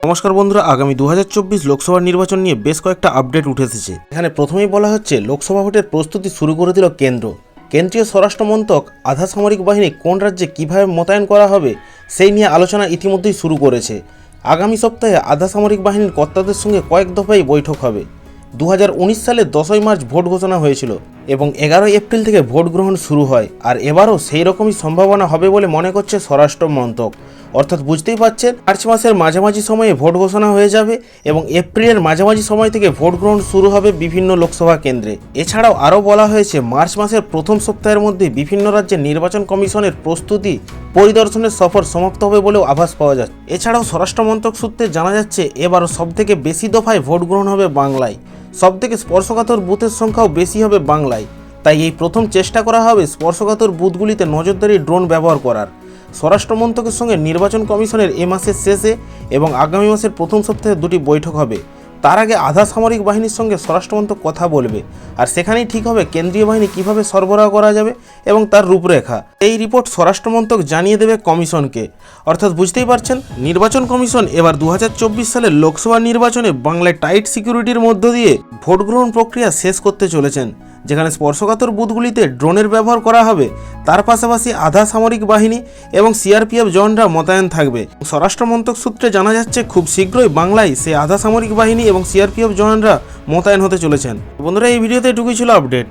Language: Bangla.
নমস্কার বন্ধুরা, আগামী দু হাজার চব্বিশ লোকসভা নির্বাচন নিয়ে বেশ কয়েকটা আপডেট উঠে এসেছে। এখানে প্রথমেই বলা হচ্ছে, লোকসভা ভোটের প্রস্তুতি শুরু করে দিল কেন্দ্র। কেন্দ্রীয় স্বরাষ্ট্র মন্ত্রক আধা সামরিক বাহিনী কোন রাজ্যে কীভাবে মোতায়েন করা হবে, সেই নিয়ে আলোচনা ইতিমধ্যেই শুরু করেছে। আগামী সপ্তাহে আধা সামরিক বাহিনীর কর্তাদের সঙ্গে কয়েক দফায় বৈঠক হবে। দু হাজার উনিশ সালে দশই মার্চ ভোট ঘোষণা হয়েছিল। এবং এগারোই এপ্রিল থেকে ভোট গ্রহণ শুরু হয়, আর এবারও সেই রকমই সম্ভাবনা হবে বলে মনে করছে স্বরাষ্ট্র মন্ত্রক। অর্থাৎ বুঝতেই পারছেন মার্চ মাসের মাঝামাঝি সময়ে ভোট ঘোষণা হয়ে যাবে এবং এপ্রিলের মাঝামাঝি সময় থেকে ভোট গ্রহণ শুরু হবে বিভিন্ন লোকসভা কেন্দ্রে। এছাড়াও আরও বলা হয়েছে, মার্চ মাসের প্রথম সপ্তাহের মধ্যে বিভিন্ন রাজ্যের নির্বাচন কমিশনের প্রস্তুতি পরিদর্শনের সফর সমাপ্ত হবে বলেও আভাস পাওয়া যাচ্ছে। এছাড়াও স্বরাষ্ট্র মন্ত্রক সূত্রে জানা যাচ্ছে, এবারও সবথেকে বেশি দফায় ভোট গ্রহণ হবে বাংলায়। সবথেকে স্পর্শকাতর বুথের সংখ্যাও বেশি হবে বাংলায়। তাই এই প্রথম চেষ্টা করা হবে স্পর্শকাতর বুথগুলিতে নজরদারি ড্রোন ব্যবহার করার। স্বরাষ্ট্রমন্ত্রকের সঙ্গে নির্বাচন কমিশনের এ মাসের শেষে এবং আগামী মাসের প্রথম সপ্তাহে দুটি বৈঠক হবে। তার আগে আধা সামরিক বাহিনীর সঙ্গে স্বরাষ্ট্রমন্ত্রক কথা বলবে। আর সেখানেই ঠিক হবে কেন্দ্রীয় বাহিনী কীভাবে সরবরাহ করা যাবে এবং তার রূপরেখা। এই রিপোর্ট স্বরাষ্ট্রমন্ত্রক জানিয়ে দেবে কমিশনকে। অর্থাৎ বুঝতেই পারছেন, নির্বাচন কমিশন এবার দু হাজার চব্বিশ সালের লোকসভা নির্বাচনে বাংলায় টাইট সিকিউরিটির মধ্য দিয়ে ভোট গ্রহণ প্রক্রিয়া শেষ করতে চলেছেন। যেখানে স্পর্শকাতর বুথগুলিতে ড্রোনের ব্যবহার করা হবে, তার পাশাপাশি আধা সামরিক বাহিনী এবং সিআরপিএফ জওয়ানরা মোতায়েন থাকবে। স্বরাষ্ট্র মন্ত্রক সূত্রে জানা যাচ্ছে, খুব শীঘ্রই বাংলায় সেই আধা সামরিক বাহিনী এবং সিআরপিএফ জওয়ানরা মোতায়েন হতে চলেছেন। বন্ধুরা, এই ভিডিওতে এটুকুই ছিল আপডেট।